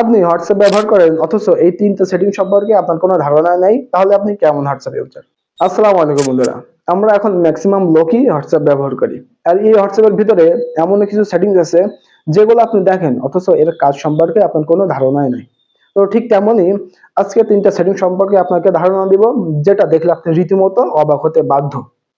আপনি হোয়াটসঅ্যাপ ব্যবহার করেন, অথচ এই তিনটা সেটিং সম্পর্কে আপনার কোনো ধারণা নেই, তাহলে আপনি কেমন হোয়াটসঅ্যাপ ইউজার আসসালামু আলাইকুম বন্ধুরা, আমরা এখন ম্যাক্সিমাম লোকই হোয়াটসঅ্যাপ ব্যবহার করি। আর এই হোয়াটসঅ্যাপের ভিতরে এমন কিছু সেটিংস আছে, যেগুলো আপনি দেখেন, অথচ এর কাজ সম্পর্কে আপনার কোনো ধারণাই নাই। তো ঠিক তেমনই আজকে তিনটা সেটিং সম্পর্কে আপনাকে ধারণা দিব, যেটা দেখলে আপনি রীতিমতো অবাক হতে বাধ্য।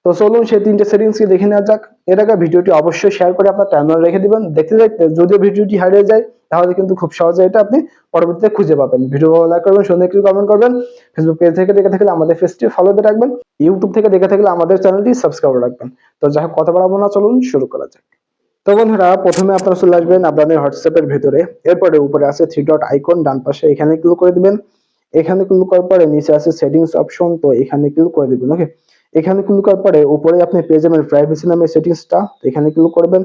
তো চলুন সেই তিনটে সেটিংস কি দেখে নেওয়া যাক। এর আগে ভিডিওটি অবশ্যই শেয়ার করে আপনার টাইমলাইনে রেখে দিবেন। দেখতে দেখতে যদিও ভিডিওটি হারিয়ে যায় তাহলে কিন্তু খুব সহজে এটা আপনি পরবর্তীতে খুঁজে পাবেন। ভিডিও ভালো লাইক করবেন, সুন্দর একটি কমেন্ট করবেন। ফেসবুক পেজ থেকে দেখে থাকলে আমাদের পেজটি ফলোতে রাখবেন। ইউটিউব থেকে দেখে থাকলে আমাদের চ্যানেলটি সাবস্ক্রাইব রাখবেন। তো যাই হোক, কথা বাড়াবো না, চলুন শুরু করা যাক। তো বন্ধুরা, প্রথমে আপনারা চলে আসবেন আপনাদের হোয়াটসঅ্যাপের ভিতরে। এরপরে উপরে আছে থ্রি ডট আইকন ডান পাশে এখানে ক্লিক করে দিবেন। এখানে ক্লিক করার পরে নিচে আছে সেটিংস অপশন তো এখানে ক্লিক করে দিবেন ওকে এখানে ক্লিক করার পরে উপরে আপনি পেয়ে যাবেন প্রাইভেসি নামে সেটিংসটা এখানে ক্লিক করবেন।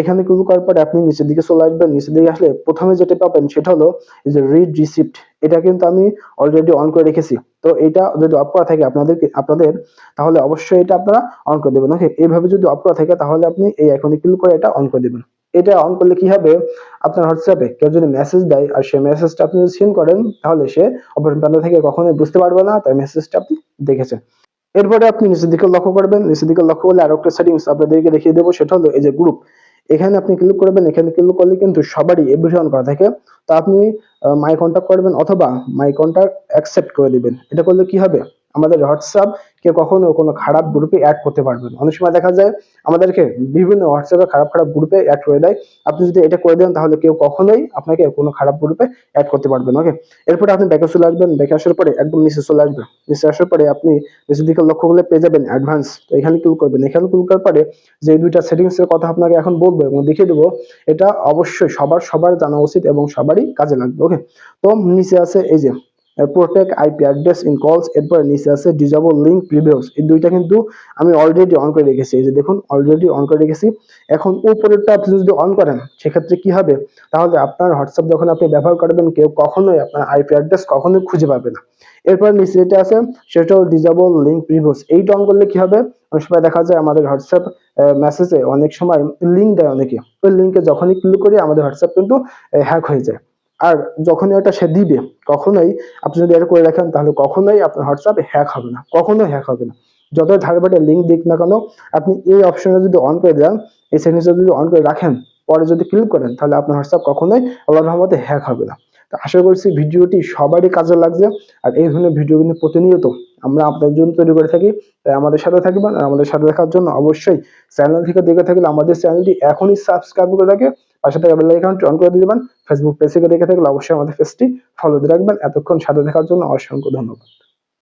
এখানে ক্লিক করার পরে আপনি নিচের দিকে চলে আসবেন, নিচের দিকে আসলে প্রথমে যেটা পাবেন সেটা হলো যে রিড রিসিপ্ট এটা কিন্তু আমি অলরেডি অন করে রেখেছি। তো এটা যদি অফ করা থাকে আপনাদের আপনাদের, তাহলে অবশ্যই এটা আপনারা অন করে দেবেন। ওকে এইভাবে যদি অফ করা থাকে, তাহলে আপনি এই আইকনে ক্লিক করে এটা অন করে দেবেন। এটা অন করলে কি হবে? আপনার হোয়াটসঅ্যাপে কেউ যদি মেসেজ দেয়, আর সেই মেসেজটা আপনি যদি সেন্ড করেন, তাহলে সে অপর প্রান্ত থেকে কখনোই বুঝতে পারবে না তার মেসেজটা আপনি দেখেছেন। এরপরে আপনি নিচের দিকে লক্ষ্য করবেন। নিচের দিকে লক্ষ্য করলে আরও একটা সেটিংস আপনাদেরকে দেখিয়ে দেবো, সেটা হলো এই যে গ্রুপ এখানে আপনি ক্লিক করবেন, এখানে ক্লিক করলে কিন্তু সবারই এভরিওয়ান করা থাকে। তো আপনি মাই কন্ট্যাক্ট করবেন অথবা মাই কন্ট্যাক্ট অ্যাকসেপ্ট করে দিবেন। এটা করলে কি হবে? আমাদের হোয়াটসঅ্যাপ কে কখনো কোনো খারাপ গ্রুপে অ্যাড করতে পারবেন অনেক সময় দেখা যায় আমাদেরকে বিভিন্ন হোয়াটসঅ্যাপে খারাপ খারাপ গ্রুপে অ্যাড করে দেয়। আপনি যদি এটা করে দেন তাহলে কেউ কখনোই আপনাকে কোনো খারাপ গ্রুপে অ্যাড করতে পারবেন ওকে এরপরে আপনি ব্যাকে চলে আসবেন। ব্যাকে আসার পরে একদম নিচে চলে আসবেন নিচে আসার পরে আপনি নিচের দিকে লক্ষ্য করলে পেয়ে যাবেন অ্যাডভান্স তো এখানে ক্লিক করবেন। এখানে ক্লিক করার পরে যে দুইটা সেটিংস এর কথা আপনাকে এখন বলব, এবং দেখিয়ে দেবো, এটা অবশ্যই সবার সবার জানা উচিত এবং সবারই কাজে লাগবে ওকে তো নিচে আছে এই যে প্রোটেক্ট আইপি অ্যাড্রেস ইন কলস এরপর নিচে আছে ডিজেবল লিঙ্ক প্রিভিউস এই দুইটা কিন্তু আমি অলরেডি অন করে রেখেছি। এই যে দেখুন অলরেডি অন করে রেখেছি। এখন উপরেরটা আপনি যদি অন করেন, সেক্ষেত্রে কি হবে? তাহলে আপনার হোয়াটসঅ্যাপ যখন আপনি ব্যবহার করবেন, কেউ কখনোই আপনার আইপি অ্যাড্রেস কখনোই খুঁজে পাবে না। এরপর নিচে যেটা আছে সেটা হল ডিজেবল লিঙ্ক প্রিভিউস এইটা অন করলে কি হবে? অনেক সময় দেখা যায় আমাদের হোয়াটসঅ্যাপ মেসেজে অনেক সময় লিঙ্ক দেয় অনেকে। ওই লিঙ্কে যখনই ক্লিক করি, আমাদের হোয়াটসঅ্যাপ কিন্তু হ্যাক হয়ে যায়। আর যখনই ওটা সে দিবে, কখনোই আপনি যদি এটা করে রাখেন তাহলে কখনোই আপনার হোয়াটসঅ্যাপ হ্যাক হবে না, কখনোই হ্যাক হবে না। যত থার্ড পার্টি লিঙ্ক দিক না কেন, আপনি এই অপশনটা যদি অন করে দেন, এই সেটিংসটা যদি অন করে রাখেন, পরে যদি ক্লিক করেন, তাহলে আপনার হোয়াটসঅ্যাপ কখনোই আল্লাহর রহমতে হ্যাক হবে না। তো আশা করছি ভিডিওটি সবারই কাজে লাগছে আর এই ধরনের ভিডিও কিন্তু প্রতিনিয়ত আমরা আপনাদের জন্য তৈরি করে থাকি, তাই আমাদের সাথে থাকবেন আর আমাদের সাথে দেখার জন্য অবশ্যই চ্যানেল থেকে দেখে থাকলে আমাদের চ্যানেলটি এখনই সাবস্ক্রাইব করে রাখে, পাশে থাকা বেল আইকনটি অন করে দিবেন। ফেসবুক পেজ থেকে দেখে থাকলে অবশ্যই আমাদের পেজটি ফলো দিয়ে রাখবেন। এতক্ষণ সাথে দেখার জন্য অসংখ্য ধন্যবাদ।